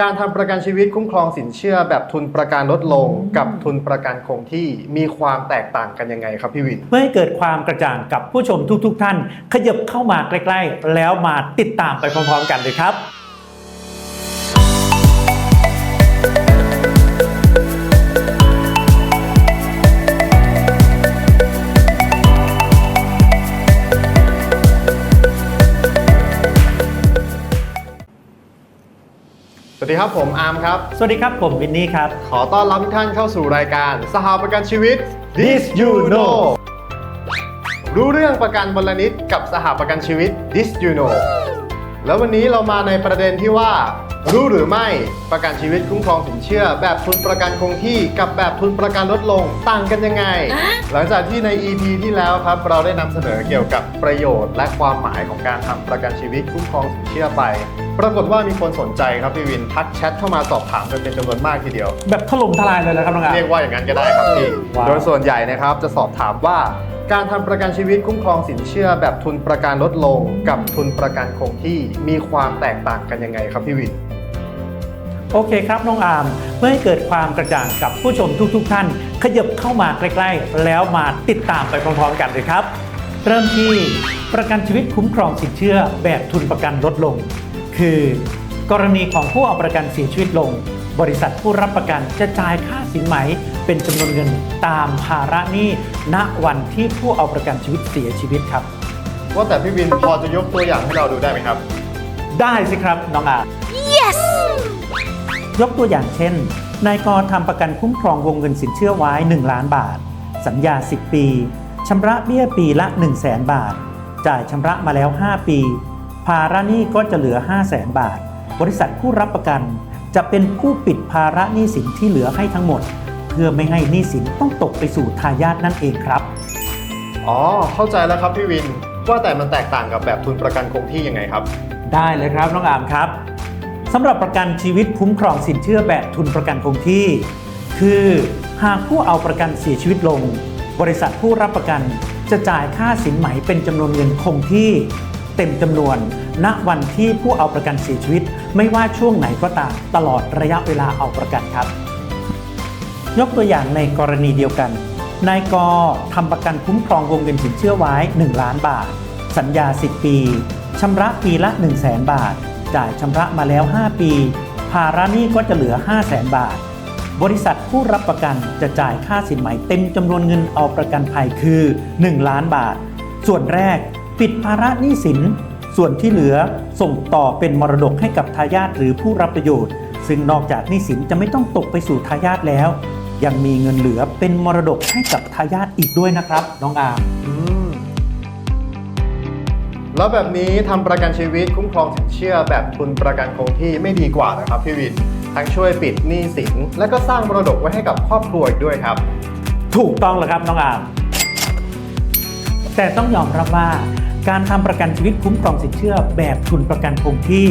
การทำประกันชีวิตคุ้มครองสินเชื่อแบบทุนประกันลดลงกับทุนประกันคงที่มีความแตกต่างกันยังไงครับพี่วิน เพื่อให้เกิดความกระจ่างกับผู้ชมทุกๆ ท่าน ขยับเข้ามาใกล้ ๆ แล้วมาติดตามไปพร้อมๆ กันเลยครับ ดีครับผมอาร์มครับ สวัสดีครับผมวินนี่ครับ ขอต้อนรับทุกท่านเข้าสู่รายการ สหประกันชีวิต This You Know รู้เรื่องประกันบรรณิตกับสหประกันชีวิต This You Know แล้ววันนี้เรามาในประเด็นที่ว่า รู้หรือไม่ประกันชีวิตคุ้มครองสินเชื่อ แบบทุนประกันคงที่กับแบบทุนประกันลดลงต่างกันยังไง หลังจากที่ใน EP ที่แล้วครับ เราได้นำเสนอเกี่ยวกับประโยชน์ และความหมายของการทำประกันชีวิตคุ้มครองสินเชื่อไป ปรากฏว่ามีคนสนใจครับพี่วินทักแชทเข้ามาสอบถามกันเป็นจำนวนมากทีเดียว แบบถล่มทลายเลยนะครับน้องอาร์มเรียกว่าอย่างนั้นก็ได้ครับพี่ว้าว โดยส่วนใหญ่นะครับจะสอบถามว่า การทำประกันชีวิตคุ้มครองสินเชื่อแบบทุนประกันลดลงกับทุนประกันคงที่มีความแตกต่างกันยังไงครับพี่วินโอเคครับน้องอาร์มเพื่อให้เกิดความกระจ่างกับผู้ชมทุกๆท่าน ขยับเข้ามาใกล้ๆ แล้วมาติดตามไปพร้อมๆกันเลยครับ เริ่มที่ประกันชีวิตคุ้มครองสินเชื่อแบบทุนประกันลดลง คือ กรณีของผู้เอาประกันเสียชีวิตลง บริษัทผู้รับประกันจะจ่ายค่าสินไหม เป็นจำนวนเงินตามภาระหนี้ณวันที่ผู้เอาประกันชีวิตเสียชีวิตครับ ว่าแต่พี่วินพอจะยกตัวอย่างให้เราดูได้ไหมครับ ได้สิครับน้องอาร์ยกตัวอย่างเช่น นายกทำประกันคุ้มครองวงเงินสินเชื่อไว้ 1 ล้านบาท สัญญา 10 ปีชำระเบี้ยปีละ 1 0 0 0 0แบาท จ่ายชำระมาแล้ว 5 ปี ภาระหนี้ก็จะเหลือ 5 0 0แสนบาท บริษัทผู้รับประกัน จะเป็นผู้ปิดภาระหนี้สินที่เหลือให้ทั้งหมด เพื่อไม่ให้หนี้สินต้องตกไปสู่ทายาทนั่นเองครับ อ๋อ เข้าใจแล้วครับพี่วิน ว่าแต่มันแตกต่างกับแบบทุนประกันคงที่ยังไงครับ ได้เลยครับน้องอามครับสำหรับประกันชีวิตคุ้มครองสินเชื่อแบบทุนประกันคงที่ คือหากผู้เอาประกันเสียชีวิตลง บริษัทผู้รับประกันจะจ่ายค่าสินไหมเป็นจำนวนเงินคงที่ เต็มจำนวน ณวันที่ผู้เอาประกันเสียชีวิต ไม่ว่าช่วงไหนก็ตามตลอดระยะเวลาเอาประกันครับ ยกตัวอย่างในกรณีเดียวกัน นายกทำประกันคุ้มครองวงเงินสินเชื่อไว้ 1 ล้านบาท สัญญา 10 ปีชำระปีละ 1 0 0 0 0แบาท จ่ายชำระมาแล้ว 5 ปีภาระหนี้ก็จะเหลือ 5 0 0แสนบาท บริษัทผู้รับประกันจะจ่ายค่าสินไหมเต็มจำนวนเงินเอาประกันภัยคือ 1 ล้านบาท ส่วนแรก ปิดภาระหนี้สิน ส่วนที่เหลือส่งต่อเป็นมรดกให้กับทายาทหรือผู้รับประโยชน์ ซึ่งนอกจากหนี้สินจะไม่ต้องตกไปสู่ทายาทแล้ว ยังมีเงินเหลือเป็นมรดกให้กับทายาทอีกด้วยนะครับ น้องอาร์มอืมแล้วแบบนี้ทำประกันชีวิตคุ้มครองสินเชื่อแบบทุนประกันคงที่ไม่ดีกว่าเหรอครับพี่วิน ทั้งช่วยปิดหนี้สิน และก็สร้างมรดกไว้ให้กับครอบครัวอีกด้วยครับ ถูกต้องแล้วครับน้องอาร์มแต่ต้องยอมรับว่า การทำประกันชีวิตคุ้มครองสินเชื่อ แบบทุนประกันคงที่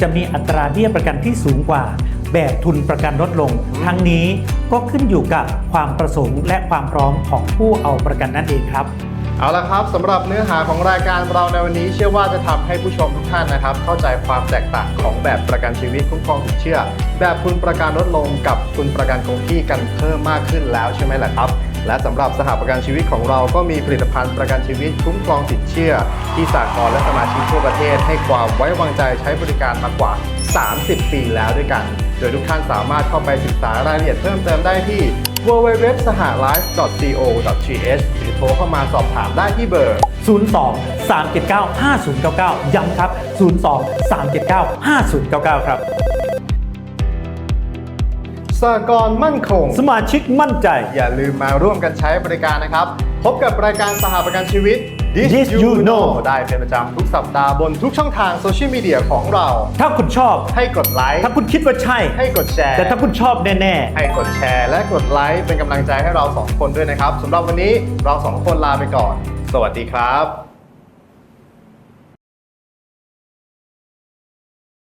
จะมีอัตราเบี้ยประกันที่สูงกว่า แบบทุนประกันลดลง ทั้งนี้ก็ขึ้นอยู่กับความประสงค์ และความพร้อมของผู้เอาประกันนั่นเองครับ เอาละครับสำหรับเนื้อหาของรายการเราในวันนี้ เชื่อว่าจะทำให้ผู้ชมทุกท่านนะครับ เข้าใจความแตกต่างของแบบประกันชีวิตคุ้มครองสินเชื่อ แบบทุนประกันลดลงกับทุนประกันคงที่กันเพิ่มมากขึ้นแล้วใช่ไหมล่ะครับ และสำหรับสหประกันชีวิตของเราก็มีผลิตภัณฑ์ประกันชีวิตคุ้มครองสินเชื่อ ที่สากลและสมาชิกทั่วประเทศ ให้ความไว้วางใจใช้บริการมากว่า 30 ปีแล้วด้วยกัน โดยทุกท่านสามารถเข้าไปศึกษารายละเอียดเพิ่มเติมได้ที่ www สห life co th หรือโทรเข้ามาสอบถามได้ที่เบอร์ 02 379 5099 ย้ำครับ 02 379 5099 ครับ สากลมั่นคง สมาชิกมั่นใจ อย่าลืมมาร่วมกันใช้บริการนะครับ พบกับรายการสหประกันชีวิต This You Know ได้เป็นประจำทุกสัปดาห์บนทุกช่องทางโซเชียลมีเดียของเรา ถ้าคุณชอบให้กดไลค์ ถ้าคุณคิดว่าใช่ ให้กดแชร์ แต่ถ้าคุณชอบแน่ให้กดแชร์และกดไลค์เป็นกำลังใจให้เราสองคนด้วยนะครับสำหรับวันนี้เราสองคนลาไปก่อน สวัสดีครับ